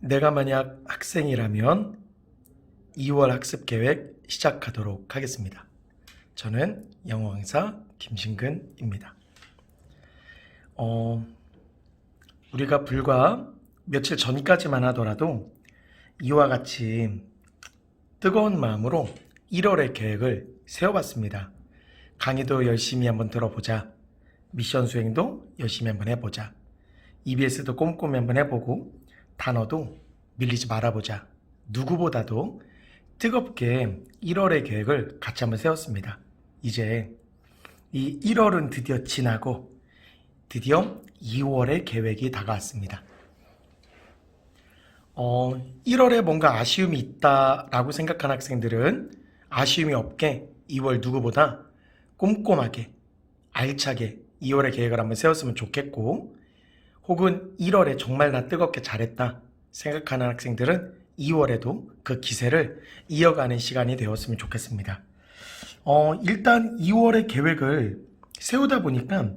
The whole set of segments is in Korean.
내가 만약 학생이라면 2월 학습 계획 시작하도록 하겠습니다. 저는 영어 강사 김신근입니다. 어, 우리가 불과 며칠 전까지만 하더라도 이와 같이 뜨거운 마음으로 1월의 계획을 세워봤습니다. 강의도 열심히 한번 들어보자. 미션 수행도 열심히 한번 해보자. EBS도 꼼꼼히 한번 해보고 단어도 밀리지 말아보자. 누구보다도 뜨겁게 1월의 계획을 같이 한번 세웠습니다. 이제 이 1월은 드디어 지나고 드디어 2월의 계획이 다가왔습니다. 어, 1월에 뭔가 아쉬움이 있다라고 생각한 학생들은 아쉬움이 없게 2월 누구보다 꼼꼼하게 알차게 2월의 계획을 한번 세웠으면 좋겠고 혹은 1월에 정말 나 뜨겁게 잘했다 생각하는 학생들은 2월에도 그 기세를 이어가는 시간이 되었으면 좋겠습니다. 어, 일단 2월의 계획을 세우다 보니까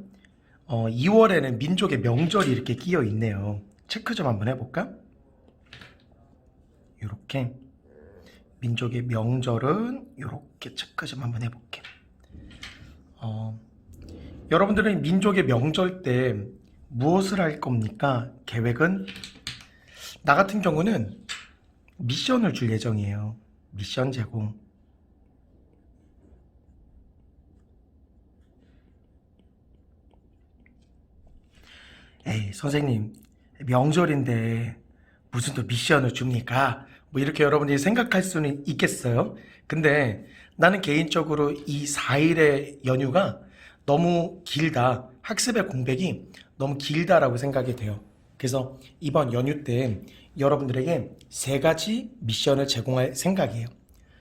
어, 2월에는 민족의 명절이 이렇게 끼어 있네요. 체크 좀 한번 해볼까? 이렇게 민족의 명절은 이렇게 체크 좀 한번 해볼게. 어, 여러분들은 민족의 명절 때 무엇을 할 겁니까? 계획은 나 같은 경우는 미션을 줄 예정이에요. 미션 제공. 에이, 선생님, 명절인데 무슨 또 미션을 줍니까? 뭐 이렇게 여러분들이 생각할 수는 있겠어요. 근데 나는 개인적으로 이 4일의 연휴가 너무 길다. 학습의 공백이 너무 길다라고 생각이 돼요. 그래서 이번 연휴 때 여러분들에게 세 가지 미션을 제공할 생각이에요.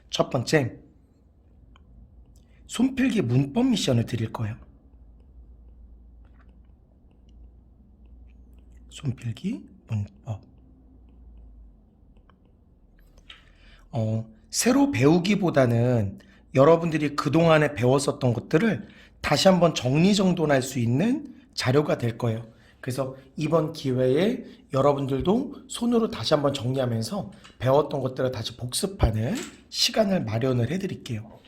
첫 번째, 손필기 문법 미션을 드릴 거예요. 손필기 문법. 어, 새로 배우기보다는 여러분들이 그동안에 배웠었던 것들을 다시 한번 정리정돈할 수 있는 자료가 될 거예요. 그래서 이번 기회에 여러분들도 손으로 다시 한번 정리하면서 배웠던 것들을 다시 복습하는 시간을 마련을 해드릴게요.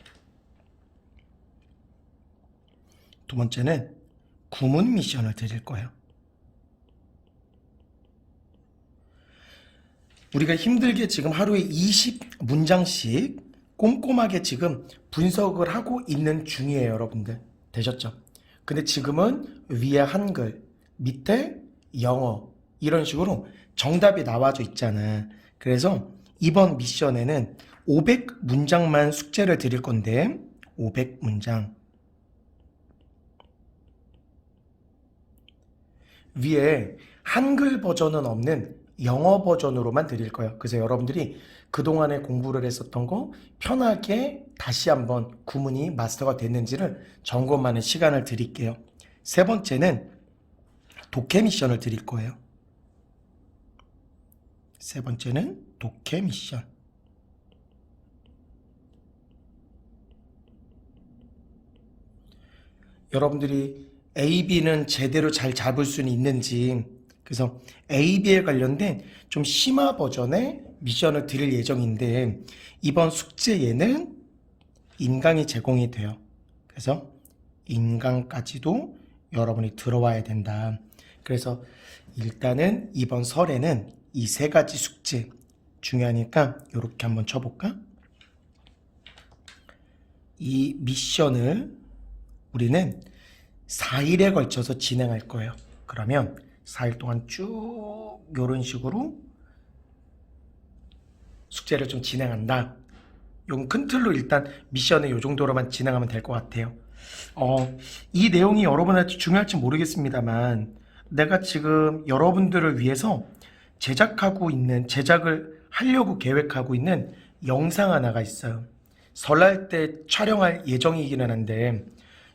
두 번째는 구문 미션을 드릴 거예요. 우리가 힘들게 지금 하루에 20문장씩 꼼꼼하게 지금 분석을 하고 있는 중이에요, 여러분들. 되셨죠? 근데 지금은 위에 한글, 밑에 영어, 이런 식으로 정답이 나와져 있잖아. 그래서 이번 미션에는 500문장만 숙제를 드릴 건데, 500문장. 위에 한글 버전은 없는 영어 버전으로만 드릴 거예요. 그래서 여러분들이 그동안에 공부를 했었던 거 편하게 다시 한번 구문이 마스터가 됐는지를 점검하는 시간을 드릴게요. 세 번째는 독해 미션을 드릴 거예요. 세 번째는 독해 미션. 여러분들이 A, B는 제대로 잘 잡을 수는 있는지 그래서 A, B에 관련된 좀 심화 버전의 미션을 드릴 예정인데 이번 숙제에는 인강이 제공이 돼요. 그래서 인강까지도 여러분이 들어와야 된다. 그래서 일단은 이번 설에는 이 세 가지 숙제 중요하니까 이렇게 한번 쳐볼까? 이 미션을 우리는 4일에 걸쳐서 진행할 거예요. 그러면 4일 동안 쭉 이런 식으로 숙제를 좀 진행한다. 요건 큰 틀로 일단 미션을 요 정도로만 진행하면 될 것 같아요. 어, 이 내용이 여러분한테 중요할지 모르겠습니다만 내가 지금 여러분들을 위해서 제작하고 있는 제작을 하려고 계획하고 있는 영상 하나가 있어요. 설날 때 촬영할 예정이기는 한데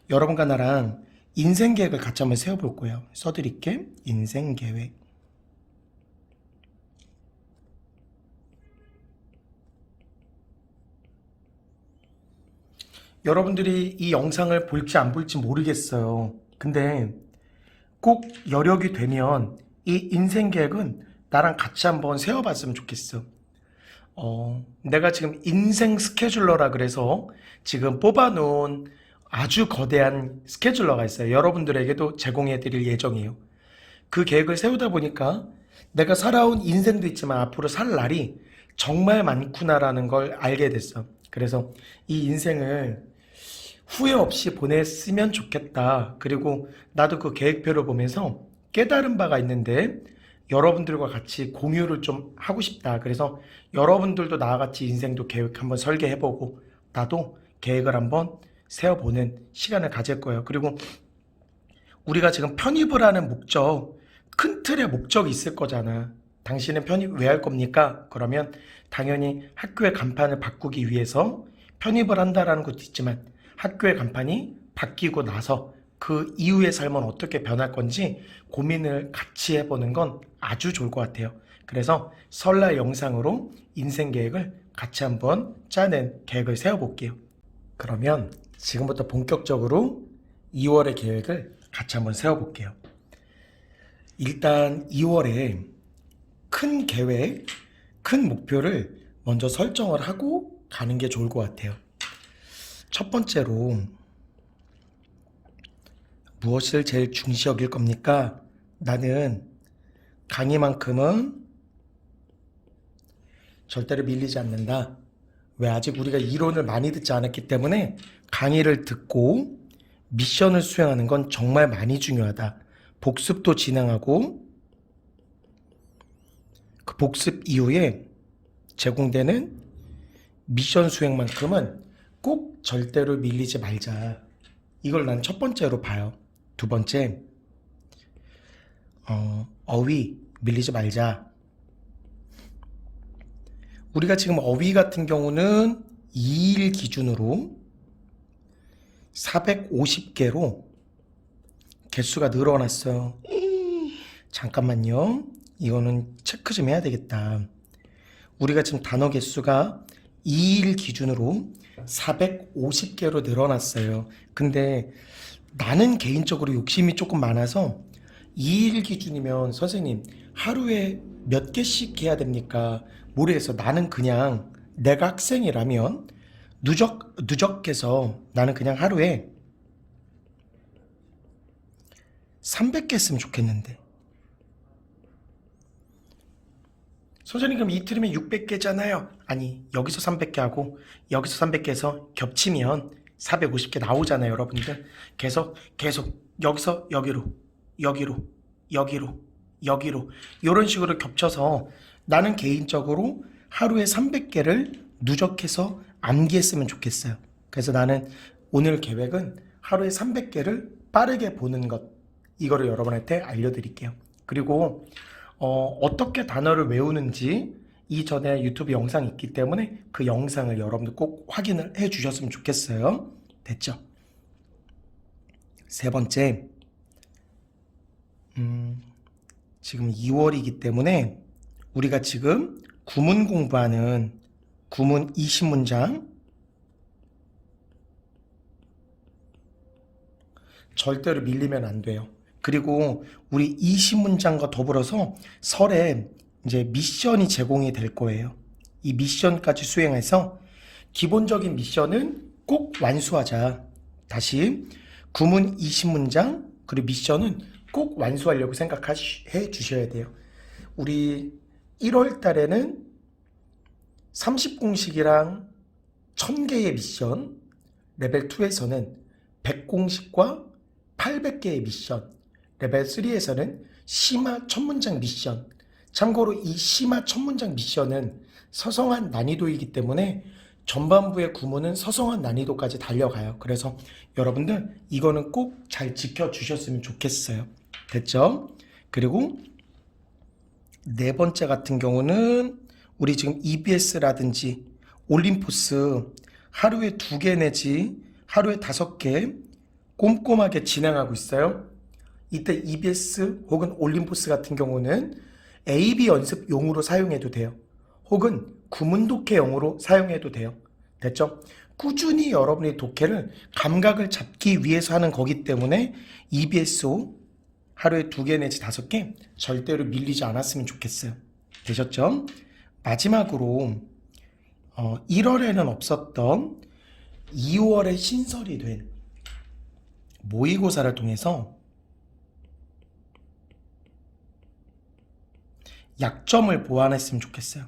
여러분과 나랑 인생 계획을 같이 한번 세워볼 거예요. 써드릴게. 인생 계획. 여러분들이 이 영상을 볼지 안 볼지 모르겠어요. 근데 꼭 여력이 되면 이 인생 계획은 나랑 같이 한번 세워봤으면 좋겠어. 어, 내가 지금 인생 스케줄러라 그래서 지금 뽑아놓은 아주 거대한 스케줄러가 있어요. 여러분들에게도 제공해 드릴 예정이에요. 그 계획을 세우다 보니까 내가 살아온 인생도 있지만 앞으로 살 날이 정말 많구나라는 걸 알게 됐어. 그래서 이 인생을 후회 없이 보냈으면 좋겠다. 그리고 나도 그 계획표를 보면서 깨달은 바가 있는데 여러분들과 같이 공유를 좀 하고 싶다. 그래서 여러분들도 나와 같이 인생도 계획 한번 설계해보고 나도 계획을 한번 세워보는 시간을 가질 거예요. 그리고 우리가 지금 편입을 하는 목적, 큰 틀의 목적이 있을 거잖아. 당신은 편입 왜 할 겁니까? 그러면 당연히 학교의 간판을 바꾸기 위해서 편입을 한다라는 것도 있지만 학교의 간판이 바뀌고 나서 그 이후의 삶은 어떻게 변할 건지 고민을 같이 해보는 건 아주 좋을 것 같아요. 그래서 설날 영상으로 인생 계획을 같이 한번 짜낸 계획을 세워볼게요. 그러면 지금부터 본격적으로 2월의 계획을 같이 한번 세워볼게요. 일단 2월에 큰 계획, 큰 목표를 먼저 설정을 하고 가는 게 좋을 것 같아요. 첫 번째로 무엇을 제일 중시 여길 겁니까? 나는 강의만큼은 절대로 밀리지 않는다. 왜 아직 우리가 이론을 많이 듣지 않았기 때문에 강의를 듣고 미션을 수행하는 건 정말 많이 중요하다. 복습도 진행하고 그 복습 이후에 제공되는 미션 수행만큼은 꼭 절대로 밀리지 말자. 이걸 난 첫 번째로 봐요. 두 번째, 어, 어휘 밀리지 말자. 우리가 지금 어휘 같은 경우는 2일 기준으로 450개로 개수가 늘어났어요. 잠깐만요. 이거는 체크 좀 해야 되겠다. 우리가 지금 단어 개수가 2일 기준으로 450개로 늘어났어요. 근데 나는 개인적으로 욕심이 조금 많아서 2일 기준이면 선생님 하루에 몇 개씩 해야 됩니까? 모르겠어. 나는 그냥 내가 학생이라면 누적 누적해서 나는 그냥 하루에 300개 했으면 좋겠는데. 선생님 그럼 이틀이면 600개잖아요. 아니 여기서 300개 하고 여기서 300개 해서 겹치면 450개 나오잖아요 여러분들. 계속 계속 여기서 여기로 여기로 여기로 여기로 이런 식으로 겹쳐서 나는 개인적으로 하루에 300개를 누적해서 암기했으면 좋겠어요. 그래서 나는 오늘 계획은 하루에 300개를 빠르게 보는 것 이거를 여러분한테 알려드릴게요. 그리고 어, 어떻게 단어를 외우는지 이전에 유튜브 영상이 있기 때문에 그 영상을 여러분들 꼭 확인을 해 주셨으면 좋겠어요. 됐죠? 세 번째, 음, 지금 2월이기 때문에 우리가 지금 구문 공부하는 구문 20문장 절대로 밀리면 안 돼요. 그리고 우리 20문장과 더불어서 설에 이제 미션이 제공이 될 거예요. 이 미션까지 수행해서 기본적인 미션은 꼭 완수하자. 다시 구문 20문장 그리고 미션은 꼭 완수하려고 생각해 주셔야 돼요. 우리 1월 달에는 30공식이랑 1000개의 미션, 레벨 2에서는 100공식과 800개의 미션, 레벨 3에서는 심화 1000문장 미션. 참고로 이 심화 1000문장 미션은 서성한 난이도이기 때문에 전반부의 구문은 서성한 난이도까지 달려가요. 그래서 여러분들 이거는 꼭 잘 지켜주셨으면 좋겠어요. 됐죠? 그리고 네 번째 같은 경우는 우리 지금 EBS라든지 올림포스 하루에 두 개 내지 하루에 다섯 개 꼼꼼하게 진행하고 있어요. 이때 EBS 혹은 올림포스 같은 경우는 AB 연습용으로 사용해도 돼요. 혹은 구문 독해용으로 사용해도 돼요. 됐죠? 꾸준히 여러분이 독해를 감각을 잡기 위해서 하는 거기 때문에 EBSO 하루에 두 개 내지 다섯 개 절대로 밀리지 않았으면 좋겠어요. 되셨죠? 마지막으로 어, 1월에는 없었던 2월에 신설이 된 모의고사를 통해서 약점을 보완했으면 좋겠어요.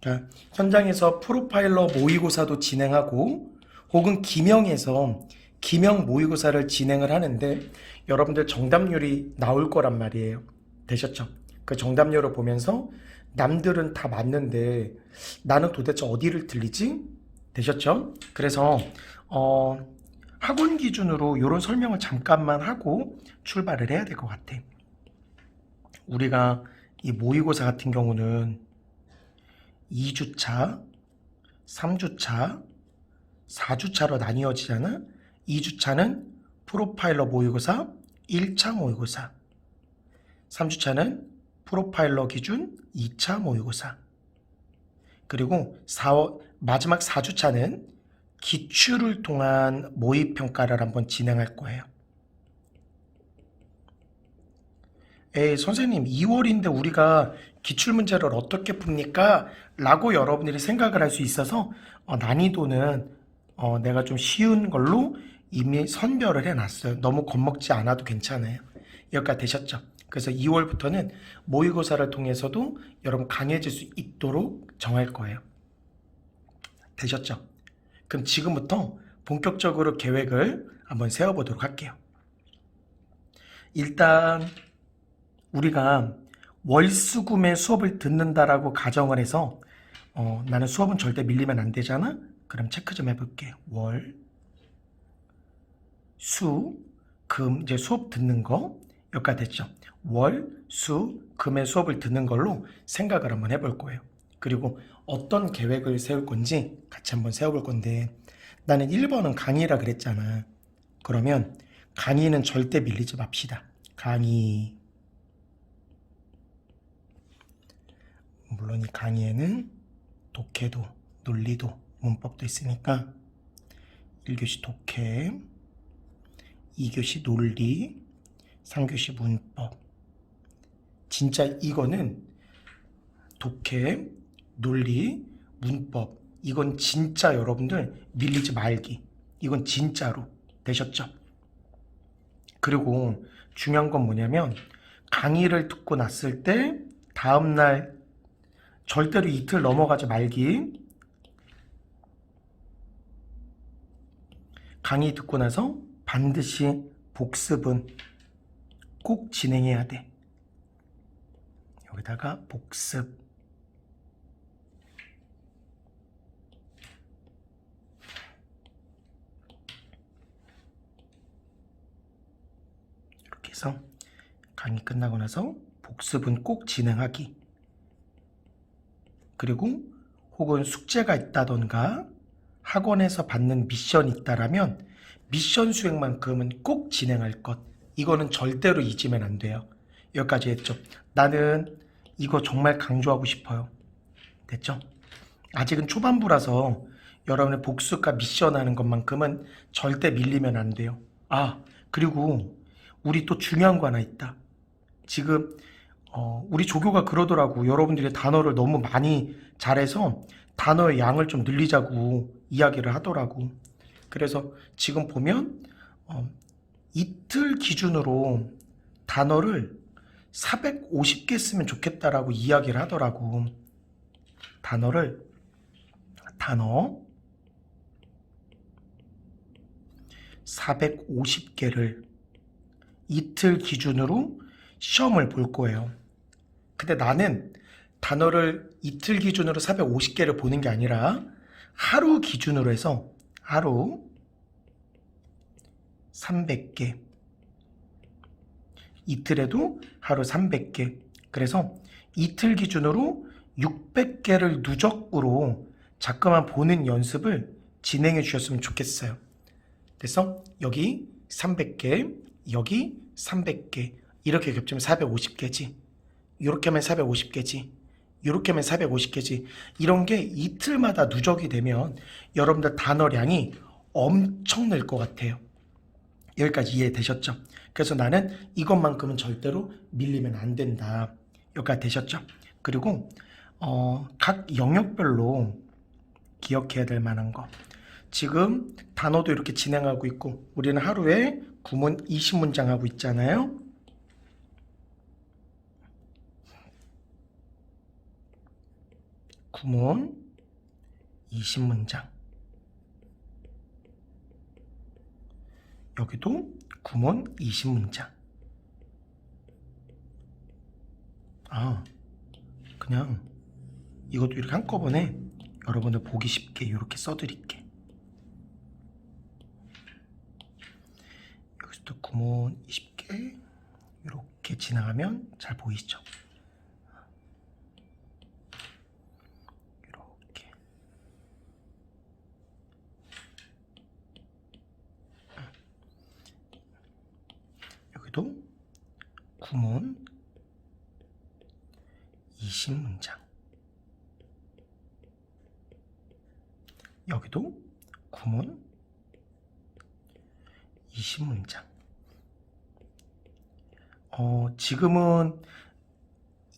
그러니까 현장에서 프로파일러 모의고사도 진행하고 혹은 기명에서 기명 모의고사를 진행을 하는데 여러분들 정답률이 나올 거란 말이에요. 되셨죠? 그 정답률을 보면서 남들은 다 맞는데 나는 도대체 어디를 틀리지? 되셨죠? 그래서 어, 학원 기준으로 이런 설명을 잠깐만 하고 출발을 해야 될 것 같아. 우리가 이 모의고사 같은 경우는 2주차, 3주차, 4주차로 나뉘어지잖아. 2주차는 프로파일러 모의고사, 1차 모의고사. 3주차는 프로파일러 기준 2차 모의고사. 그리고 4, 마지막 4주차는 기출을 통한 모의평가를 한번 진행할 거예요. 에이, 선생님, 2월인데 우리가 기출문제를 어떻게 풉니까? 라고 여러분들이 생각을 할 수 있어서 어, 난이도는 어, 내가 좀 쉬운 걸로 이미 선별을 해놨어요. 너무 겁먹지 않아도 괜찮아요. 여기까지 되셨죠? 그래서 2월부터는 모의고사를 통해서도 여러분 강해질 수 있도록 정할 거예요. 되셨죠? 그럼 지금부터 본격적으로 계획을 한번 세워보도록 할게요. 일단 우리가 월수금의 수업을 듣는다라고 가정을 해서 어, 나는 수업은 절대 밀리면 안 되잖아? 그럼 체크 좀 해볼게. 월, 수, 금 이제 수업 듣는 거 여기까지 됐죠. 월, 수, 금의 수업을 듣는 걸로 생각을 한번 해볼 거예요. 그리고 어떤 계획을 세울 건지 같이 한번 세워볼 건데 나는 1번은 강의라 그랬잖아. 그러면 강의는 절대 밀리지 맙시다. 강의 물론 이 강의에는 독해도, 논리도, 문법도 있으니까 1교시 독해, 2교시 논리, 3교시 문법. 진짜 이거는 독해, 논리, 문법. 이건 진짜 여러분들 밀리지 말기. 이건 진짜로 되셨죠? 그리고 중요한 건 뭐냐면 강의를 듣고 났을 때 다음날 절대로 이틀 넘어가지 말기. 강의 듣고 나서 반드시 복습은 꼭 진행해야 돼. 여기다가 복습. 이렇게 해서 강의 끝나고 나서 복습은 꼭 진행하기. 그리고 혹은 숙제가 있다던가 학원에서 받는 미션이 있다라면 미션 수행만큼은 꼭 진행할 것. 이거는 절대로 잊으면 안 돼요. 여기까지 했죠. 나는 이거 정말 강조하고 싶어요. 됐죠? 아직은 초반부라서 여러분의 복습과 미션 하는 것만큼은 절대 밀리면 안 돼요. 아, 그리고 우리 또 중요한 거 하나 있다. 지금 어, 우리 조교가 그러더라고. 여러분들이 단어를 너무 많이 잘해서 단어의 양을 좀 늘리자고 이야기를 하더라고. 그래서 지금 보면 어, 이틀 기준으로 단어를 450개 쓰면 좋겠다라고 이야기를 하더라고. 단어를 단어 450개를 이틀 기준으로 시험을 볼 거예요. 근데 나는 단어를 이틀 기준으로 450개를 보는 게 아니라 하루 기준으로 해서 하루 300개. 이틀에도 하루 300개. 그래서 이틀 기준으로 600개를 누적으로 자꾸만 보는 연습을 진행해 주셨으면 좋겠어요. 그래서 여기 300개, 여기 300개. 이렇게 겹치면 450개지. 이렇게 하면 450개지. 이렇게 하면 450개지. 이런 게 이틀마다 누적이 되면 여러분들 단어량이 엄청 늘 것 같아요. 여기까지 이해되셨죠? 그래서 나는 이것만큼은 절대로 밀리면 안 된다. 여기까지 되셨죠? 그리고 어, 각 영역별로 기억해야 될 만한 거. 지금 단어도 이렇게 진행하고 있고 우리는 하루에 구문 20문장 하고 있잖아요. 구문 20문장. 여기도 구문 20문장. 아, 그냥 이것도 이렇게 한꺼번에 여러분들 보기 쉽게 이렇게 써드릴게. 여기서도 구문 20개 이렇게 지나가면 잘 보이시죠? 이렇게. 여기도 구문 20문장. 여기도 구문 20문장. 어, 지금은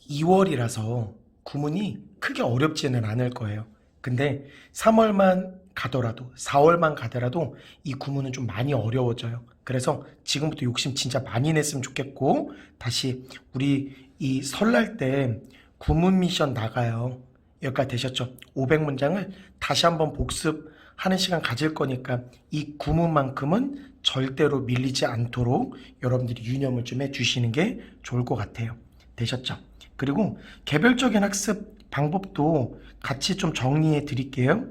2월이라서 구문이 크게 어렵지는 않을 거예요. 근데 3월만 가더라도, 4월만 가더라도 이 구문은 좀 많이 어려워져요. 그래서 지금부터 욕심 진짜 많이 냈으면 좋겠고, 다시 우리 이 설날 때 구문 미션 나가요. 여기까지 되셨죠? 500문장을 다시 한번 복습하는 시간 가질 거니까 이 구문만큼은 절대로 밀리지 않도록 여러분들이 유념을 좀 해주시는 게 좋을 것 같아요. 되셨죠? 그리고 개별적인 학습 방법도 같이 좀 정리해 드릴게요.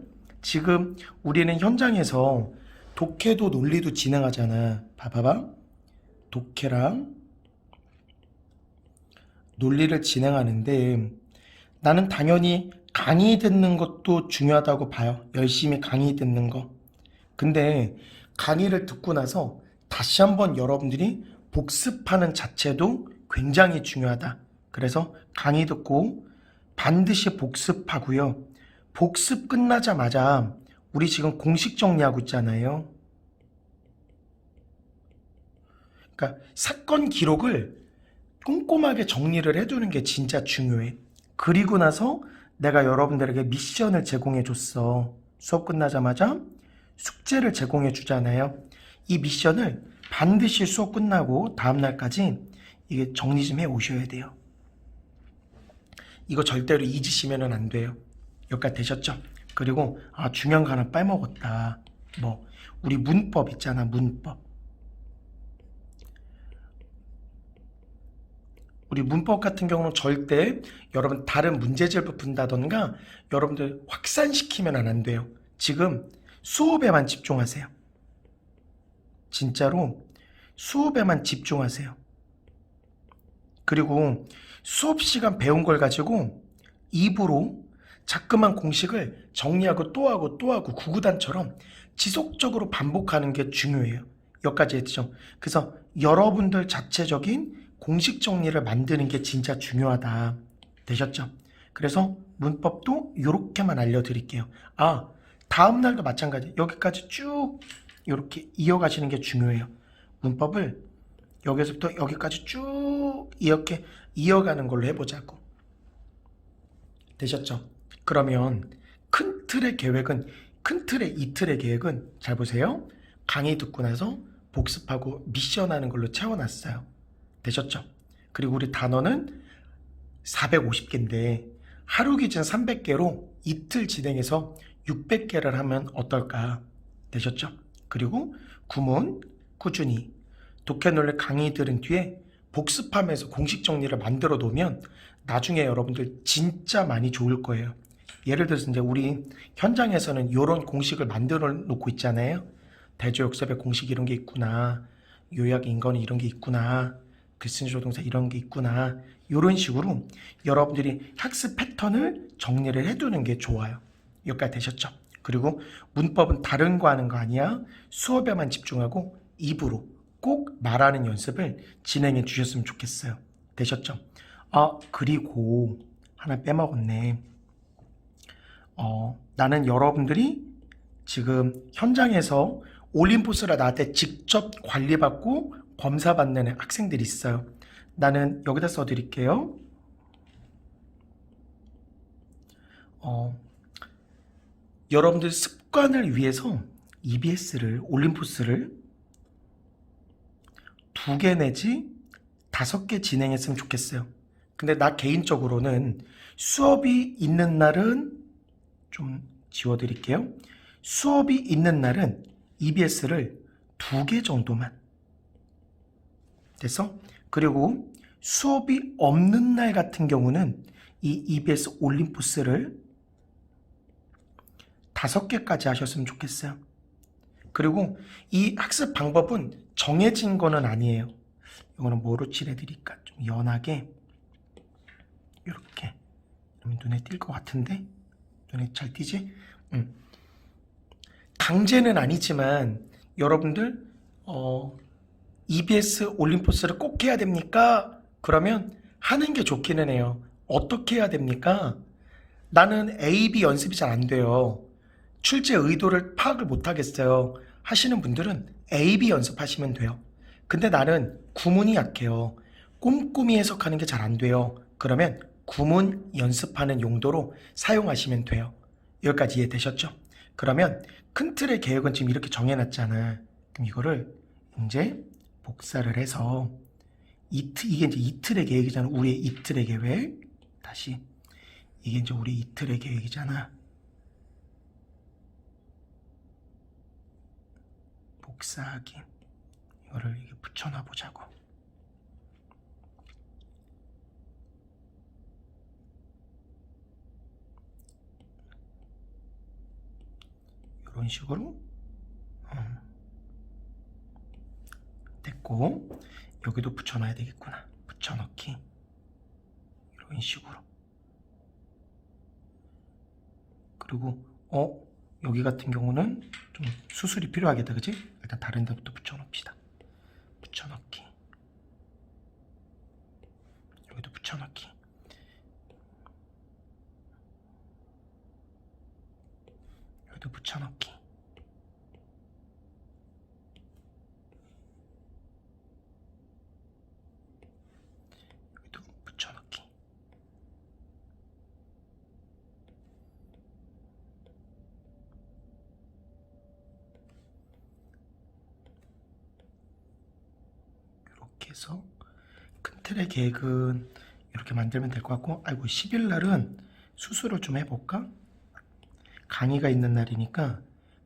지금 우리는 현장에서 독해도 논리도 진행하잖아. 봐봐봐. 독해랑 논리를 진행하는데 나는 당연히 강의 듣는 것도 중요하다고 봐요. 열심히 강의 듣는 거. 근데 강의를 듣고 나서 다시 한번 여러분들이 복습하는 자체도 굉장히 중요하다. 그래서 강의 듣고 반드시 복습하고요. 복습 끝나자마자 우리 지금 공식 정리하고 있잖아요. 그러니까 사건 기록을 꼼꼼하게 정리를 해두는 게 진짜 중요해. 그리고 나서 내가 여러분들에게 미션을 제공해 줬어. 수업 끝나자마자 숙제를 제공해 주잖아요. 이 미션을 반드시 수업 끝나고 다음날까지 이게 정리 좀 해 오셔야 돼요. 이거 절대로 잊으시면 안 돼요. 여기까지 되셨죠? 그리고 아 중요한 거 하나 빼먹었다. 뭐 우리 문법 있잖아 문법. 우리 문법 같은 경우는 절대 여러분 다른 문제집을 푼다던가 여러분들 확산시키면 안 돼요. 지금 수업에만 집중하세요. 진짜로 수업에만 집중하세요. 그리고 수업 시간 배운 걸 가지고 입으로 자꾸만 공식을 정리하고 또 하고 또 하고 구구단처럼 지속적으로 반복하는 게 중요해요. 여기까지 했죠. 그래서 여러분들 자체적인 공식 정리를 만드는 게 진짜 중요하다. 되셨죠? 그래서 문법도 이렇게만 알려드릴게요. 아, 다음 날도 마찬가지. 여기까지 쭉 이렇게 이어가시는 게 중요해요. 문법을 여기서부터 여기까지 쭉 이렇게 이어가는 걸로 해보자고. 되셨죠? 그러면 큰 틀의 계획은 큰 틀의 이틀의 계획은 잘 보세요. 강의 듣고 나서 복습하고 미션하는 걸로 채워놨어요. 되셨죠? 그리고 우리 단어는 450개인데 하루 기준 300개로 이틀 진행해서 600개를 하면 어떨까? 되셨죠? 그리고 구문 꾸준히 독해 논리 강의 들은 뒤에 복습하면서 공식 정리를 만들어 놓으면 나중에 여러분들 진짜 많이 좋을 거예요. 예를 들어서 이제 우리 현장에서는 이런 공식을 만들어 놓고 있잖아요. 대조역습의 공식 이런 게 있구나. 요약 인건이 이런 게 있구나. 글쓴이 동사 이런 게 있구나. 이런 식으로 여러분들이 학습 패턴을 정리를 해두는 게 좋아요. 여기까지 되셨죠? 그리고 문법은 다른 거 하는 거 아니야. 수업에만 집중하고 입으로 꼭 말하는 연습을 진행해 주셨으면 좋겠어요. 되셨죠? 아, 그리고 하나 빼먹었네. 어, 나는 여러분들이 지금 현장에서 올림포스를 나한테 직접 관리받고 검사받는 학생들이 있어요. 나는 여기다 써드릴게요. 어, 여러분들 습관을 위해서 EBS를, 올림포스를 두 개 내지 다섯 개 진행했으면 좋겠어요. 근데 나 개인적으로는 수업이 있는 날은 좀 지워드릴게요. 수업이 있는 날은 EBS를 두 개 정도만. 됐어? 그리고 수업이 없는 날 같은 경우는 이 EBS 올림푸스를 다섯 개까지 하셨으면 좋겠어요. 그리고 이 학습 방법은 정해진 거는 아니에요. 이거는 뭐로 칠해드릴까? 좀 연하게 이렇게 눈에 띌 것 같은데 눈에 잘 띄지? 응. 강제는 아니지만 여러분들 어, EBS 올림포스를 꼭 해야 됩니까? 그러면 하는 게 좋기는 해요. 어떻게 해야 됩니까? 나는 A, B 연습이 잘 안 돼요. 출제 의도를 파악을 못 하겠어요. 하시는 분들은 A, B 연습하시면 돼요. 근데 나는 구문이 약해요. 꼼꼼히 해석하는 게 잘 안 돼요. 그러면 구문 연습하는 용도로 사용하시면 돼요. 여기까지 이해되셨죠? 그러면 큰 틀의 계획은 지금 이렇게 정해놨잖아. 그럼 이거를 이제 복사를 해서 이틀, 이게 이제 이틀의 계획이잖아. 우리의 이틀의 계획. 다시. 이게 이제 우리 이틀의 계획이잖아. 복사하기. 이거를 이게 붙여놔 보자고. 이런 식으로. 음. 됐고 여기도 붙여놔야 되겠구나. 붙여넣기. 이런 식으로. 그리고 어 여기 같은 경우는 좀 수술이 필요하겠다 그지? 일단 다른 데부터 붙여놓읍시다. 붙여넣기. 여기도 붙여넣기 여기도 붙여넣기 여기도 붙여넣기 이렇게 해서 큰 틀의 계획은 이렇게 만들면 될 것 같고 아이고 10일 날은 수술을 좀 해볼까? 강의가 있는 날이니까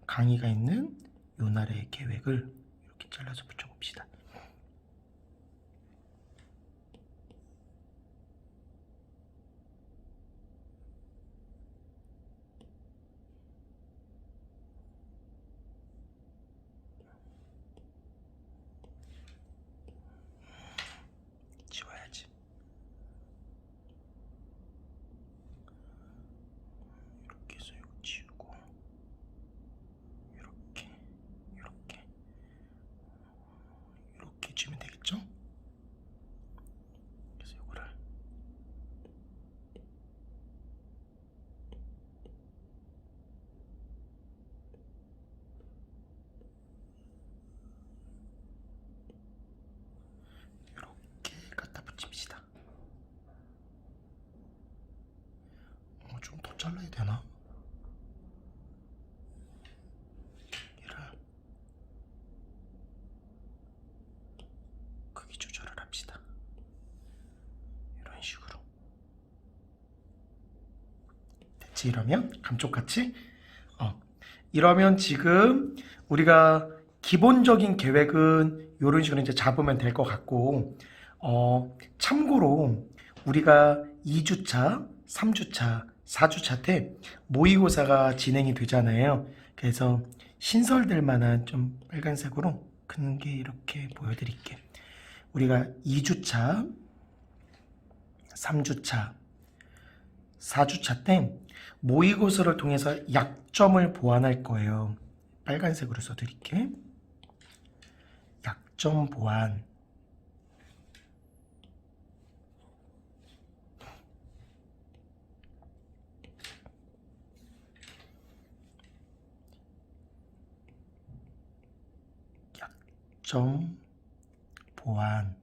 강의가 있는 요 날의 계획을 이렇게 잘라서 붙여봅시다. 지워야지. 이렇게 해서 이거 지우고 이렇게 이렇게 이렇게 지우면 되겠죠? 그래서 이거를 이렇게 갖다 붙입시다. 어, 좀 더 잘라야 되나? 이러면? 감쪽같이? 어. 이러면 지금 우리가 기본적인 계획은 이런 식으로 이제 잡으면 될 것 같고 어 참고로 우리가 2주차, 3주차, 4주차 때 모의고사가 진행이 되잖아요. 그래서 신설될 만한 좀 빨간색으로 큰 게 이렇게 보여드릴게. 우리가 2주차, 3주차, 4주차 때 모의고사를 통해서 약점을 보완할 거예요. 빨간색으로 써드릴게. 약점 보완. 약점 보완.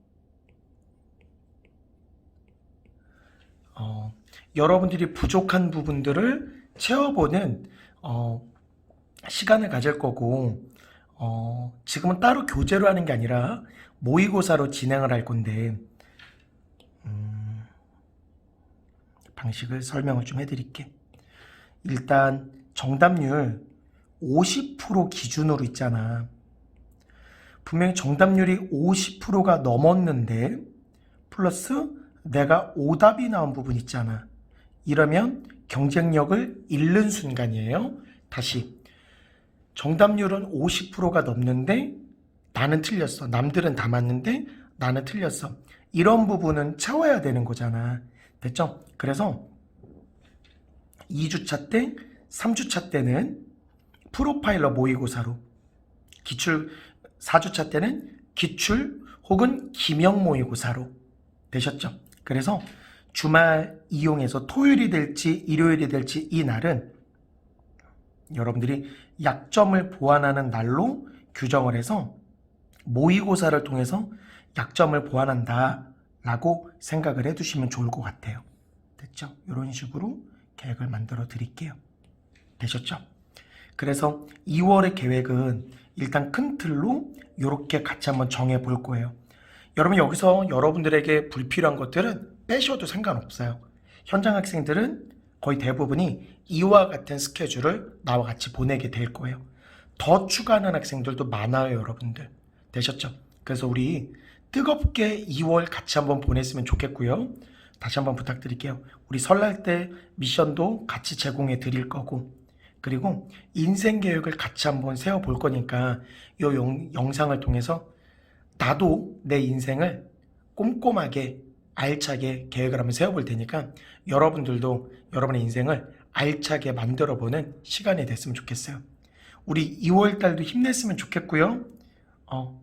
어, 여러분들이 부족한 부분들을 채워보는 어, 시간을 가질 거고 어, 지금은 따로 교재로 하는 게 아니라 모의고사로 진행을 할 건데 음, 방식을 설명을 좀 해드릴게. 일단 정답률 50% 기준으로 있잖아. 분명히 정답률이 50%가 넘었는데 플러스 내가 오답이 나온 부분 있잖아. 이러면 경쟁력을 잃는 순간이에요. 다시 정답률은 50%가 넘는데 나는 틀렸어. 남들은 다 맞는데 나는 틀렸어. 이런 부분은 채워야 되는 거잖아. 됐죠? 그래서 2주차 때, 3주차 때는 프로파일러 모의고사로 기출 4주차 때는 기출 혹은 기명 모의고사로 되셨죠. 그래서 주말 이용해서 토요일이 될지 일요일이 될지 이 날은 여러분들이 약점을 보완하는 날로 규정을 해서 모의고사를 통해서 약점을 보완한다 라고 생각을 해두시면 좋을 것 같아요. 됐죠? 이런 식으로 계획을 만들어 드릴게요. 되셨죠? 그래서 2월의 계획은 일단 큰 틀로 이렇게 같이 한번 정해 볼 거예요. 여러분 여기서 여러분들에게 불필요한 것들은 빼셔도 상관없어요. 현장 학생들은 거의 대부분이 이와 같은 스케줄을 나와 같이 보내게 될 거예요. 더 추가하는 학생들도 많아요, 여러분들. 되셨죠? 그래서 우리 뜨겁게 2월 같이 한번 보냈으면 좋겠고요. 다시 한번 부탁드릴게요. 우리 설날 때 미션도 같이 제공해 드릴 거고, 그리고 인생 계획을 같이 한번 세워 볼 거니까 이 영상을 통해서 나도 내 인생을 꼼꼼하게 알차게 계획을 한번 세워 볼 테니까 여러분들도 여러분의 인생을 알차게 만들어 보는 시간이 됐으면 좋겠어요. 우리 2월 달도 힘냈으면 좋겠고요. 어,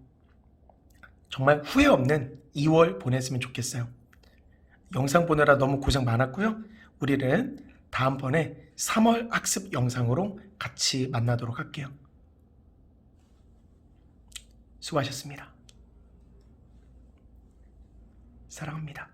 정말 후회 없는 2월 보냈으면 좋겠어요. 영상 보느라 너무 고생 많았고요. 우리는 다음번에 3월 학습 영상으로 같이 만나도록 할게요. 수고하셨습니다. 사랑합니다.